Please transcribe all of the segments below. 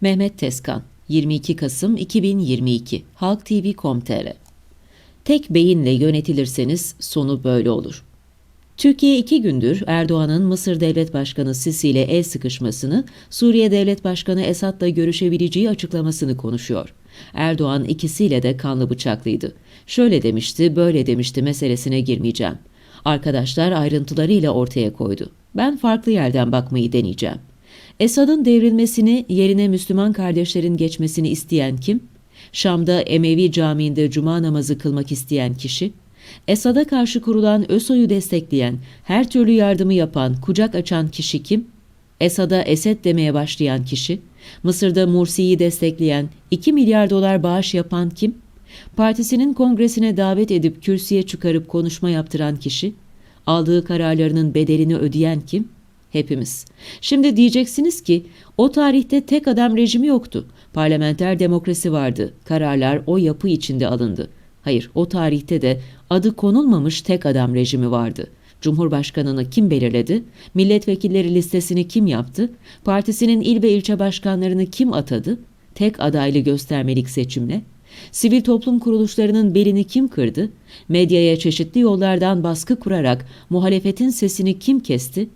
Mehmet Tezkan 22 Kasım 2022 Halk TV.com.tr Tek beyinle yönetilirseniz sonu böyle olur. Türkiye iki gündür Erdoğan'ın Mısır Devlet Başkanı Sisi ile el sıkışmasını, Suriye Devlet Başkanı Esad'la görüşebileceği açıklamasını konuşuyor. Erdoğan ikisiyle de kanlı bıçaklıydı. Şöyle demişti, böyle demişti meselesine girmeyeceğim. Arkadaşlar ayrıntılarıyla ortaya koydu. Ben farklı yerden bakmayı deneyeceğim. Esad'ın devrilmesini, yerine Müslüman kardeşlerin geçmesini isteyen kim? Şam'da Emevi Camii'nde cuma namazı kılmak isteyen kişi? Esad'a karşı kurulan ÖSO'yu destekleyen, her türlü yardımı yapan, kucak açan kişi kim? Esad'a Esed demeye başlayan kişi? Mısır'da Mursi'yi destekleyen, 2 milyar dolar bağış yapan kim? Partisinin kongresine davet edip kürsüye çıkarıp konuşma yaptıran kişi? Aldığı kararlarının bedelini ödeyen kim? Hepimiz. Şimdi diyeceksiniz ki o tarihte tek adam rejimi yoktu. Parlamenter demokrasi vardı. Kararlar o yapı içinde alındı. Hayır, o tarihte de adı konulmamış tek adam rejimi vardı. Cumhurbaşkanını kim belirledi? Milletvekilleri listesini kim yaptı? Partisinin il ve ilçe başkanlarını kim atadı? Tek adaylı göstermelik seçimle. Sivil toplum kuruluşlarının belini kim kırdı? Medyaya çeşitli yollardan baskı kurarak muhalefetin sesini kim kesti?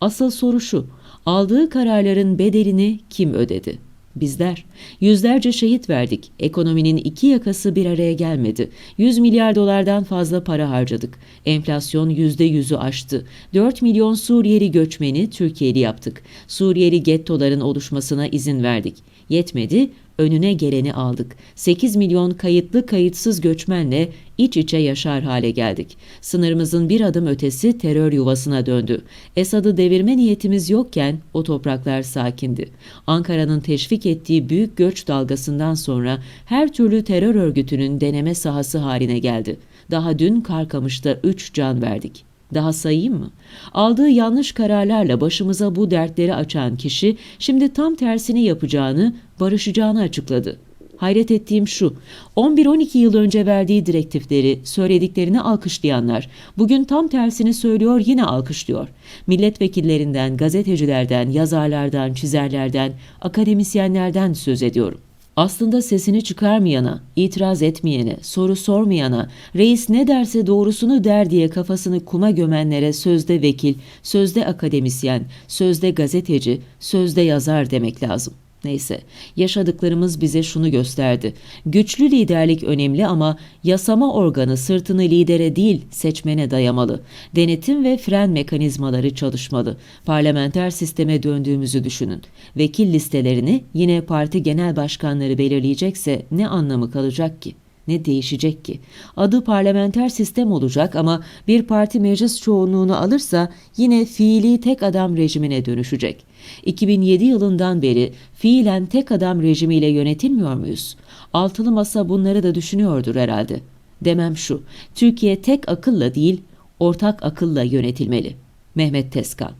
Asıl soru şu, aldığı kararların bedelini kim ödedi? Bizler. Yüzlerce şehit verdik. Ekonominin iki yakası bir araya gelmedi. 100 milyar dolardan fazla para harcadık. Enflasyon yüzde yüzü aştı. 4 milyon Suriyeli göçmeni Türkiye'li yaptık. Suriyeli gettoların oluşmasına izin verdik. Yetmedi, önüne geleni aldık. 8 milyon kayıtlı kayıtsız göçmenle iç içe yaşar hale geldik. Sınırımızın bir adım ötesi terör yuvasına döndü. Esad'ı devirme niyetimiz yokken o topraklar sakindi. Ankara'nın teşvik ettiği büyük göç dalgasından sonra her türlü terör örgütünün deneme sahası haline geldi. Daha dün Karkamış'ta 3 can verdik. Daha sayayım mı? Aldığı yanlış kararlarla başımıza bu dertleri açan kişi şimdi tam tersini yapacağını, barışacağını açıkladı. Hayret ettiğim şu, 11-12 yıl önce verdiği direktifleri, söylediklerini alkışlayanlar, bugün tam tersini söylüyor yine alkışlıyor. Milletvekillerinden, gazetecilerden, yazarlardan, çizerlerden, akademisyenlerden söz ediyorum. Aslında sesini çıkarmayana, itiraz etmeyene, soru sormayana, reis ne derse doğrusunu der diye kafasını kuma gömenlere sözde vekil, sözde akademisyen, sözde gazeteci, sözde yazar demek lazım. Neyse, yaşadıklarımız bize şunu gösterdi. Güçlü liderlik önemli ama yasama organı sırtını lidere değil seçmene dayamalı. Denetim ve fren mekanizmaları çalışmalı. Parlamenter sisteme döndüğümüzü düşünün. Vekil listelerini yine parti genel başkanları belirleyecekse ne anlamı kalacak ki? Ne değişecek ki? Adı parlamenter sistem olacak ama bir parti meclis çoğunluğunu alırsa yine fiili tek adam rejimine dönüşecek. 2007 yılından beri fiilen tek adam rejimiyle yönetilmiyor muyuz? Altılı masa bunları da düşünüyordur herhalde. Demem şu, Türkiye tek akılla değil, ortak akılla yönetilmeli. Mehmet Tezkan